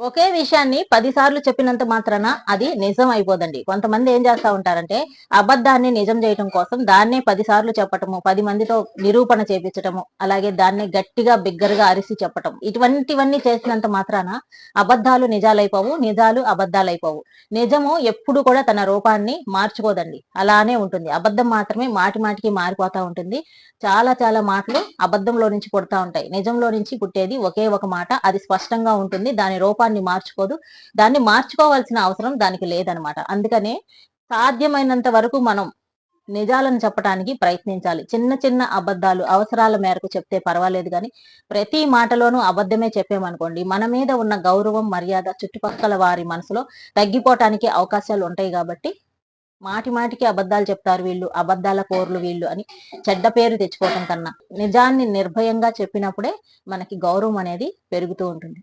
ఒకే విషయాన్ని పదిసార్లు చెప్పినంత మాత్రాన అది నిజం అయిపోదండి. కొంతమంది ఏం చేస్తా ఉంటారంటే అబద్ధాన్ని నిజం చేయటం కోసం దాన్నే పదిసార్లు చెప్పటము పది మందితో నిరూపణ చేపించటము అలాగే దాన్ని గట్టిగా బిగ్గరగా అరిసి చెప్పటం. ఇటువంటివన్నీ చేసినంత మాత్రాన అబద్ధాలు నిజాలైపోవు నిజాలు అబద్ధాలైపోవు. నిజము ఎప్పుడు కూడా తన రూపాన్ని మార్చుకోదండి. అలానే ఉంటుంది. అబద్ధం మాత్రమే మాటి మాటికి మారిపోతా ఉంటుంది. చాలా చాలా మాటలు అబద్ధంలో నుంచి పుడతా ఉంటాయి. నిజంలో నుంచి పుట్టేది ఒకే ఒక మాట అది స్పష్టంగా ఉంటుంది. దాని రూపాన్ని మార్చుకోదు. దాన్ని మార్చుకోవాల్సిన అవసరం దానికి లేదనమాట. అందుకనే సాధ్యమైనంత వరకు మనం నిజాలను చెప్పడానికి ప్రయత్నించాలి. చిన్న చిన్న అబద్ధాలు అవసరాల మేరకు చెప్తే పర్వాలేదు కానీ ప్రతి మాటలోనూ అబద్ధమే చెప్పామనుకోండి మన మీద ఉన్న గౌరవం మర్యాద చుట్టుపక్కల వారి మనసులో తగ్గిపోవటానికి అవకాశాలు ఉంటాయి కాబట్టి మాటి మాటికి అబద్ధాలు చెప్తారు వీళ్ళు అబద్ధాల కోర్లు వీళ్ళు అని చెడ్డ పేరు తెచ్చుకోవటం కన్నా నిజాన్ని నిర్భయంగా చెప్పినప్పుడే మనకి గౌరవం అనేది పెరుగుతూ ఉంటుంది.